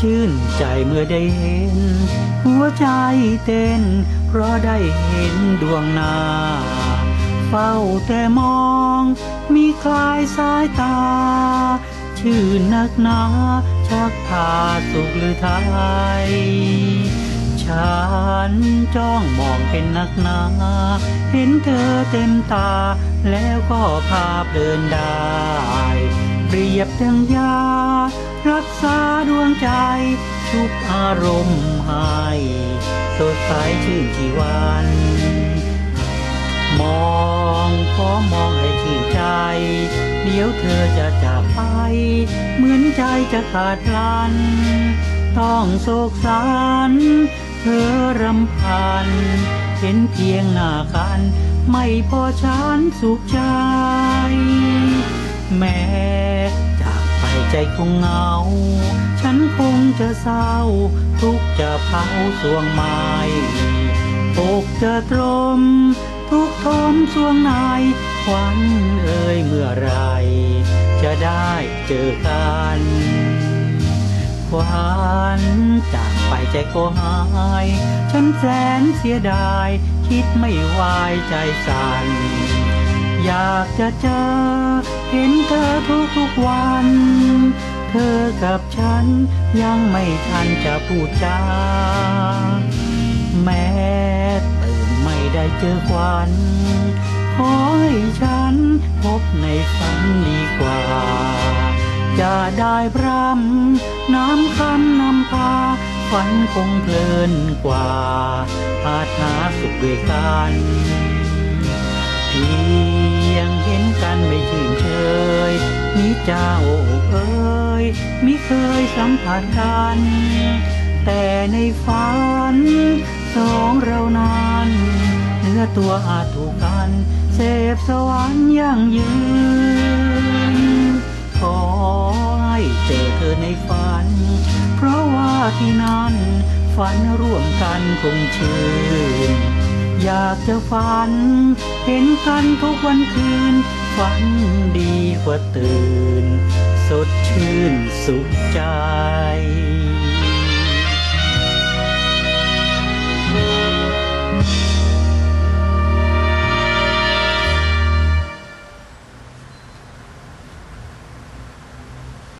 ชื่นใจเมื่อได้เห็น หัวใจเต้น เพราะได้เห็นดวงนาเฝ้าแต่มอง มีคลายสายตา ชื่อนักหนา ชักพาสุขหรือไทยฉันจ้องมองเป็นนักหนา เห็นเธอเต็มตา แล้วก็พาเพลินได้ เปรียบดังยา รักษาดวงใจ ชุบอารมณ์ให้สดใสชื่นชีวัน มองขอมองให้ชื่นใจ เดี๋ยวเธอจะจากไป เหมือนใจจะขาดลัน ต้องโศกสันเธอรำพัน เห็นเพียงหน้ากัน ไม่พอฉันสุขใจ แม้ ใจคงเหงา ฉันคงจะเศร้า ทุกจะเผาสวงไม้อกจะตรม ทุกทมสวงในควันเอ่ยเมื่อไร จะได้เจอกันควันจากไปใจก็หาย ฉันแสนเสียดาย คิดไม่วายใจสั่น อยากจะเจอ เห็นเธอทุกทุกๆวัน เธอกับฉันยังไม่ทันจะพูดจาแม้ตื่นไม่ได้เจอควันขอให้ฉันพบในฝันดีกว่า จะได้พรำน้ำคำนำพาฝันคงเพลินกว่าอาจหาสุขด้วยกัน นกันไม่ชื่นเชยนี่เจ้าเอ้ยมิเคยสัมผัสกัน แต่ในฝันสองเรานั้นเนื้อตัวอาจถูกกันเสพสวรรค์ยั่งยืน ขอให้เจอเธอในฝัน เพราะว่าที่นั้นฝันร่วมกันคงชื่น อยากจะฝัน เห็นกันทุกวันคืน ฝันดีกว่าตื่น สดชื่นสุขใจ